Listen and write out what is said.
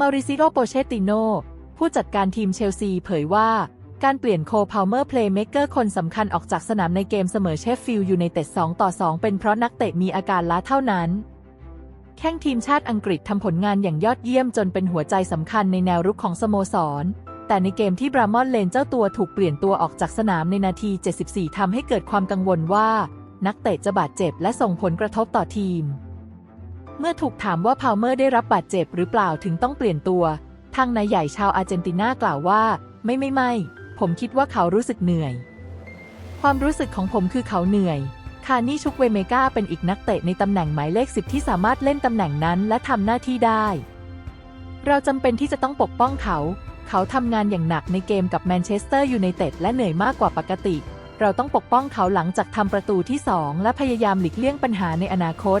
มาริซิโอโปเชติโน ผู้จัดการทีมเชลซีเผยว่า การเปลี่ยนโคพาวเมอร์เพลย์เม k เกอร์คนสำคัญออกจากสนามในเกมเสมอเชฟฟิลด์อยูไนเต็ด2ต่อ 2 เป็นเพราะนักเตะมีอาการล้าเท่านั้นแข้งทีมชาติอังกฤษทำผลงานอย่างยอดเยี่ยมจนเป็นหัวใจสำคัญในแนวรุกของสโมสร แต่ในเกมที่บรามอนเลนเจ้าตัวถูกเปลี่ยนตัวออกจากสนามในนาที 74 ทำให้เกิดความกังวลว่า นักเตะจะบาดเจ็บและส่งผลกระทบต่อทีม เมื่อถูกถามว่าพาวเมอร์ได้รับบาดเจ็บหรือเปล่าถึงต้องเปลี่ยนตัว ทางนายใหญ่ชาวอาร์เจนตินากล่าวว่า ไม่ไม่ไม่ ผมคิดว่าเขารู้สึกเหนื่อย ความรู้สึกของผมคือเขาเหนื่อยคานี่ชุกเวเมกาเป็นอีกนักเตะในตำแหน่งหมายเลข10ที่สามารถเล่นตำแหน่งนั้นและทำหน้าที่ได้ เราจำเป็นที่จะต้องปกป้องเขา เขาทำงานอย่างหนักในเกมกับแมนเชสเตอร์ยูไนเต็ดและเหนื่อยมากกว่าปกติ เราต้องปกป้องเขาหลังจากทำประตูที่2และพยายามหลีกเลี่ยงปัญหาในอนาคต